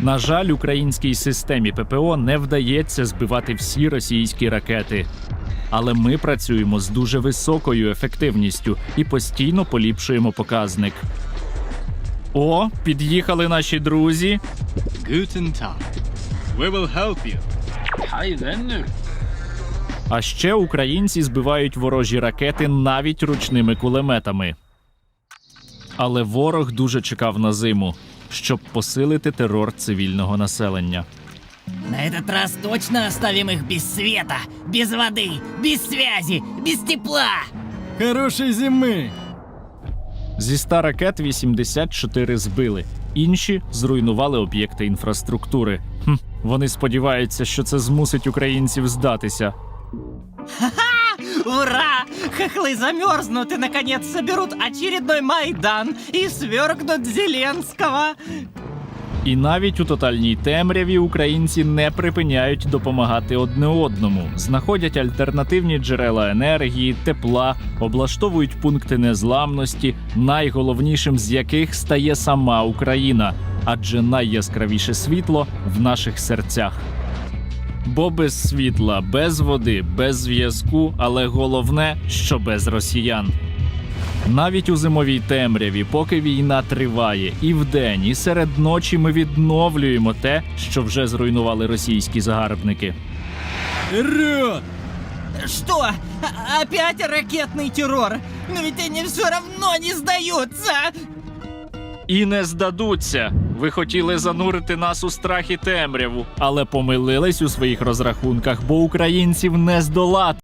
На жаль, українській системі ППО не вдається збивати всі російські ракети. Але ми працюємо з дуже високою ефективністю і постійно поліпшуємо показник. О, під'їхали наші друзі. Guten Tag. We will help you. Venner. А ще українці збивають ворожі ракети навіть ручними кулеметами. Але ворог дуже чекав на зиму, щоб посилити терор цивільного населення. На этот раз точно оставим их без света, без воды, без связи, без тепла. Хорошей зимы! Зі 100 ракет 84 збили, інші зруйнували об'єкти інфраструктури. Хм, вони сподіваються, що це змусить українців здатися. Ура! Хохлы замерзнут и, наконец, соберут очередной Майдан и свергнут Зеленского. І навіть у тотальній темряві українці не припиняють допомагати одне одному, знаходять альтернативні джерела енергії, тепла, облаштовують пункти незламності, найголовнішим з яких стає сама Україна, адже найяскравіше світло в наших серцях. Бо без світла, без води, без зв'язку, але головне, що без росіян. Навіть у зимовій темряві, поки війна триває, і вдень, і серед ночі ми відновлюємо те, що вже зруйнували російські загарбники. Вперед! Что? А- Опять ракетный террор? Но ведь они все равно не сдаются. І не здадуться. Ви хотіли занурити нас у страх і темряву, але помилились у своїх розрахунках, бо українців не здолати.